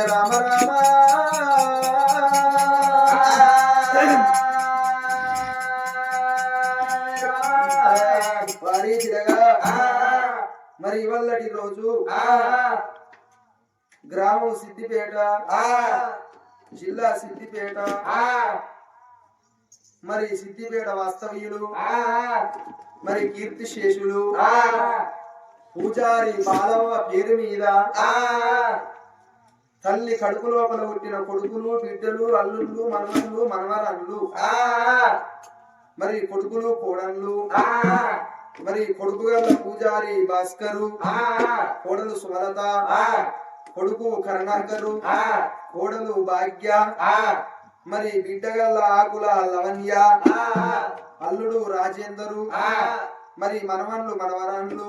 రామ రామ మరి ఇవల్లటి రోజు గ్రామం సిద్దిపేట జిల్లా సిద్దిపేట మరి సిద్దిపేట వాస్తవ్యులు మరి కీర్తి శేషులు పూజారి బాలవ్వ పేరు మీద తల్లి కడుపు లోపల పుట్టిన కొడుకులు బిడ్డలు అల్లుళ్ళు మనవళ్ళు మనవరాళ్ళు. మరి కొడుకులు కోడళ్ళు. మరి కొడుకు గల్ల పూజారి భాస్కరు. కోడలు సుమలత. కొడుకు కరుణాకరు. కోడలు భాగ్య. మరి బిడ్డగల్ల ఆకుల లవణ్య అల్లుడు రాజేందరు మరి మనవన్లు మనవరాన్లు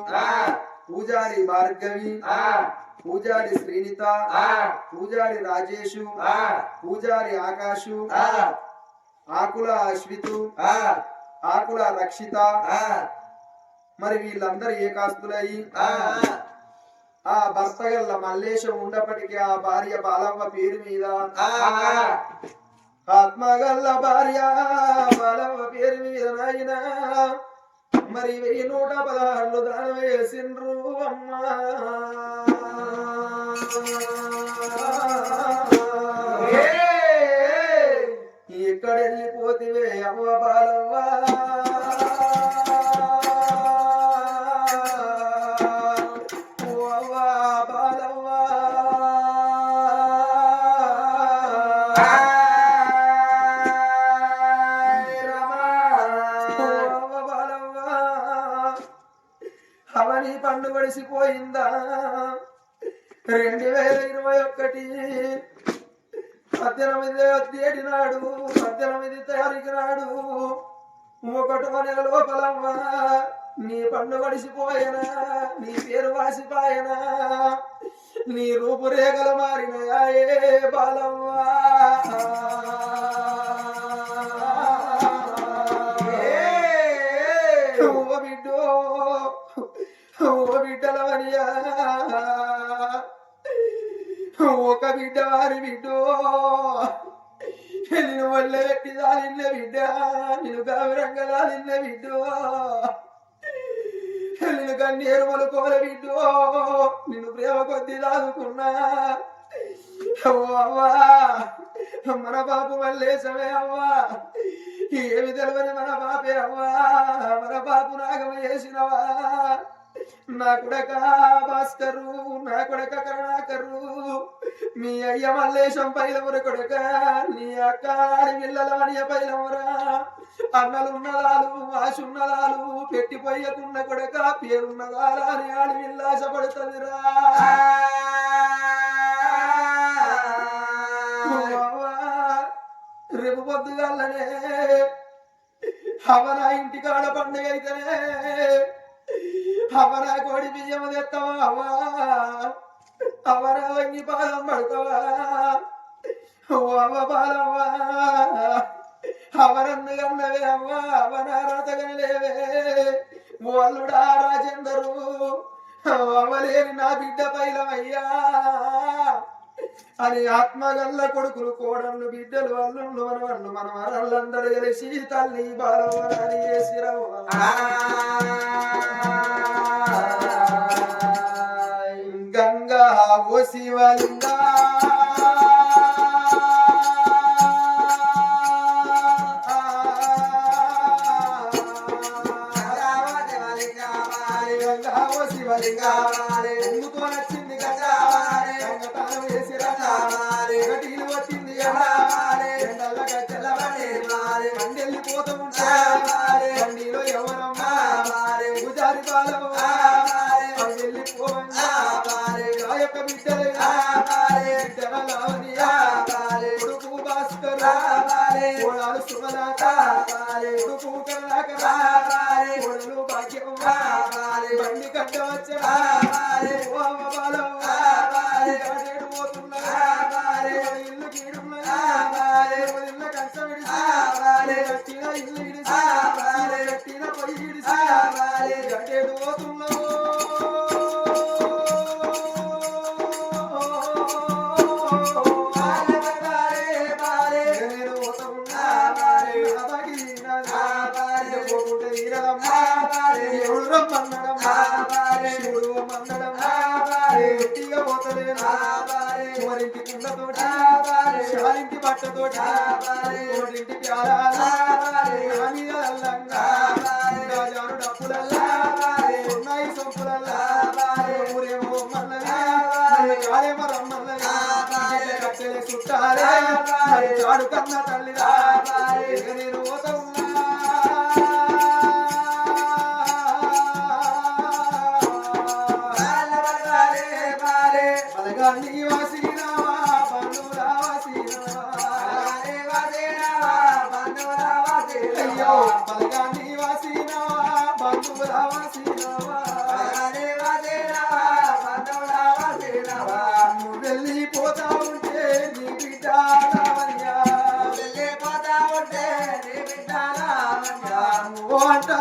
పూజారి భార్గవి పూజారి శ్రీనిత పూజారి రాజేషు పూజారి ఆకాశు ఆకుల అశ్వితు ఆకుల రక్షిత మరి వీళ్ళందరూ ఏకాస్తులయ్యి ఆ. భర్త గల్ల మల్లేశం ఉండప్పటికీ ఆ భార్య బాలవ్వ పేరు మీద ఆత్మగల్ల భార్య బాలవ్వ పేరు మీద నాయన. మరి వెయ్యి నూట పదహారులు దానం వేసిండ్రు అమ్మా. ఎక్కడ వెళ్ళిపోతివే అమ్మ బాలవ్వ. నీ పండు గడిసిపోయిందా? రెండు వేల ఇరవై ఒకటి పద్దెనిమిది తేదీ నాడు పద్దెనిమిది తారీఖు నాడు ఒకటో నెల లోపలమ్మా నీ పండు గడిసిపోయనా? నీ పేరు వాసిపోయనా? నీ రూపురేఖలు మారినయా ఏ బాలమ్మా ఓ బిడ్డలవనియా ఒక బిడ్డ వారి బిడ్డో. నేను ఒళ్ళె పెట్టి దానిన్న బిడ్డ? నేను గౌరంగా దానిన్న బిడ్డో. నేను కన్నీరు మొలుకోల బిడ్డో. నిన్ను ప్రేమ కొద్ది దాదుకున్నా. ఓ అవ్వా మన బాపు మల్లేశమే అవ్వా. ఏమి తెలవని మన బాపే అవ్వా. మన బాపు నాగమ చేసినవా నా కొడక భాస్కరు నా కొడక కరుణాకరు మీ అయ్య మల్లేశం పైలముర కొడక నీ అక్క ఆడి పిల్లల అడియ పైలమురా అన్నలున్నదాలు పెట్టిపోయకున్న కొడక పేరున్నదాలా అని ఆడి విల్లాసపడుతుందిరా రేపు పొద్దుగాలనే అవనా ఇంటికాడ పండుగ అయితేనే అవరా కోడి బియ్యం తెస్తావా అవ్వా అవరా వంగి పాదం పడతావా? ఓ అవ్వ పాలవ్వా అవరన్ను కన్నవే అవ్వా? అవనా రతగని లేవే వాళ్ళుడా రాజేందరు అవ్వలేని నా బిడ్డ పైలమయ్యా. అని ఆత్మగల్ల కొడుకులు కోడళ్ళు బిడ్డలు అల్లుళ్ళు మనవళ్ళు మన మరళ్ళందరూ కలిసి తల్లి బాలవరాని గంగా ఓ శివలింగా. గంగా నచ్చింది గంగా గంగతానం వేసి గటీలు వచ్చింది ఎండల్లగా తెల్లవారే పండెళ్ళిపోతూ ఉంటా బండిలో ఎవరమ్మా మారే గుజారి పాలమ్మ ఆ మన్నడమ్మా దేవుడు శివుడు మన్నడమ్మా గట్టిగా పోతలేనా కుమరింటి కుండతోటి శాలింటి బట్టతోటి తోడింటి ప్యారాలా అల్లంగా రాజాను ఉన్నాయి సొంపులల్లా ఊరేమో మల్లగా కాలేమో రమ్మల్లగా కట్టెలే చుట్టాలే చాడు కన్న తల్లిరా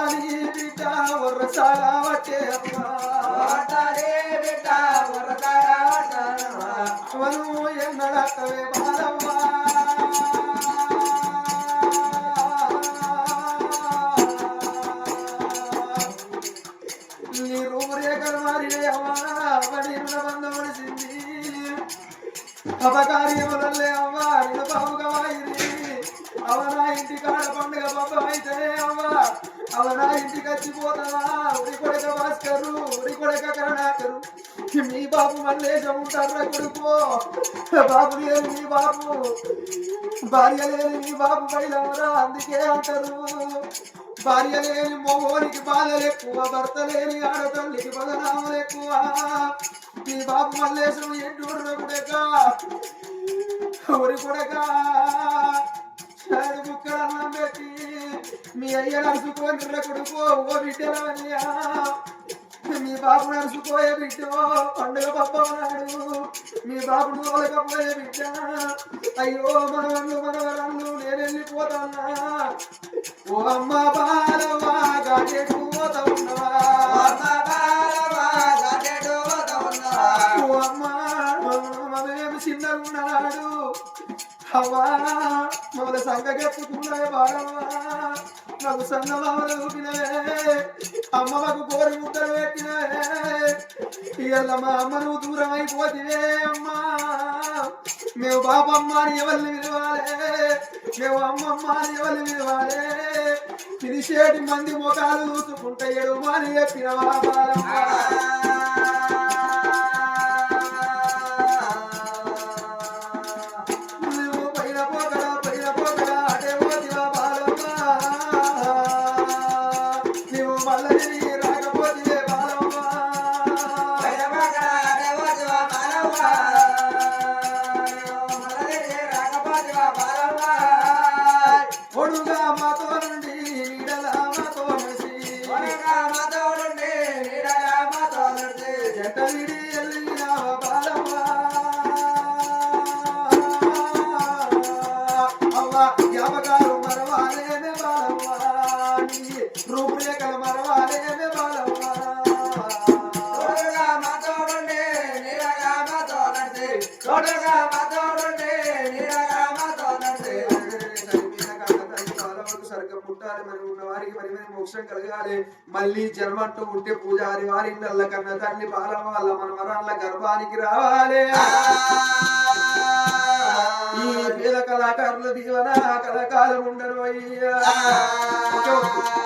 నువ్వు అంట నీ బిడ్డ వరసాల వచ్చే అమ్మా నువ్వు ఎన్నడక్కవే బాలమ్మా నీ రూపురేఖలు మారినాయమ్మా అవని బంధం అపకార్యములల్లే అవ్వ అవనా ఇంటి కాడ పండుగ పబ్బ అయితే అవ్వ అవనా ఇంటికి వచ్చిపోతావా? ఉరి కొడక భాస్కరు ఉరి కొడక కరుణాకరు. మీ బాబు మల్లేశం ఉంటారా కొడుకో. బాబు లేని మీ బాబు. భార్య లేని మీ బాబు బయలవరా అందుకే అంటారు. భార్య లేని మొగోనికి బాధలు ఎక్కువ భర్త లేని ఆడతల్లికి బదనామలు ఎక్కువ. మీ బాబు మల్లేశం ఎంటూరు కొడక ఊరి కొడక? షాడు ముక్కలు అన్నం పెట్టి మీ అయ్య నడుచుకొని కొడుకో ఓ బిడ్డలవయ్యా మీ బాబు నడుచుకోయే బిడ్డ పండుగ పప్పనాడు మీ బాబుడు వాళ్ళకపోయే బిడ్డ. అయ్యో మనవన్ను మనవరన్ను నేను వెళ్ళిపోతానా ఓ అమ్మ బాలవా గాజెటు పోతా ఉన్నవా. ఓ అమ్మ మమ్మల్ని చిన్నగున్నాడు. అవ్వా. మమ్మల్ని సంగకెత్తుకున్నావే బాగవ్వా నాకు సన్నమామలు ఊపినవే అమ్మ మాకు కోరి ముద్దలు పెట్టినవే ఇవాళ మా అమ్మ నువ్వు దూరం అయిపోతివే అమ్మా మేము బాబమ్మ అని ఎవరిని విలువాలే మేము అమ్మమ్మ అని ఎవరిని విలువాలే పిలిచేటి మంది ముఖాలు చూసుకుంటే ఏడు మాని చెప్పిన నువ్వు జ్ఞాపకాలు మరవాలేనే బాలమ్మ సరిగ్గా పుట్టాలి మరి ఉన్న వారికి మరి మరి మోక్షం కలగాలి మళ్ళీ జన్మంటూ ఉంటే పూజారి వారి ఇళ్ళ కన్నా తల్లి బాల వాళ్ళ మన మరాళ్ళ గర్భానికి రావాలి. ఈ కళాకారుల దీవన కళాకాలం ఉండను అయ్యా.